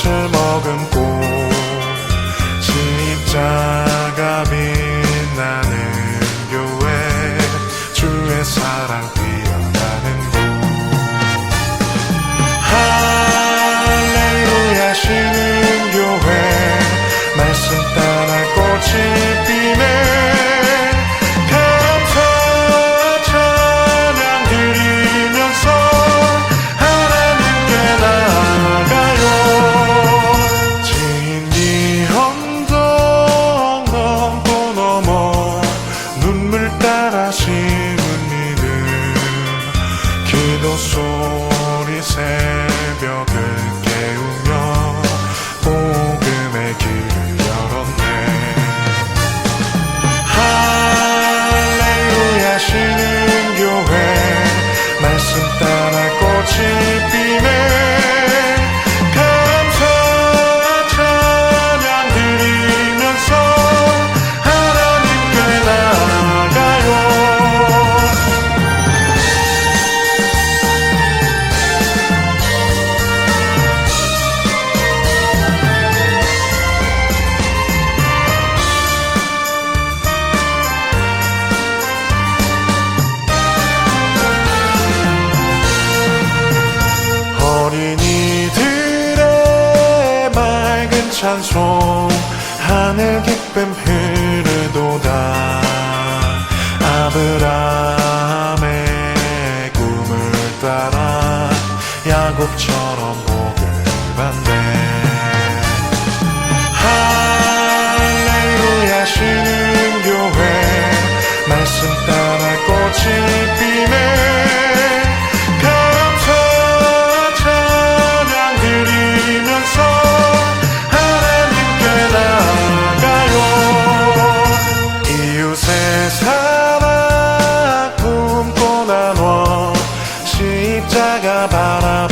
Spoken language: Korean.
trzyma home. 찬송 하늘 기쁨 흐르도다 아브라함의 꿈을 따라 야곱처럼 십자가 바라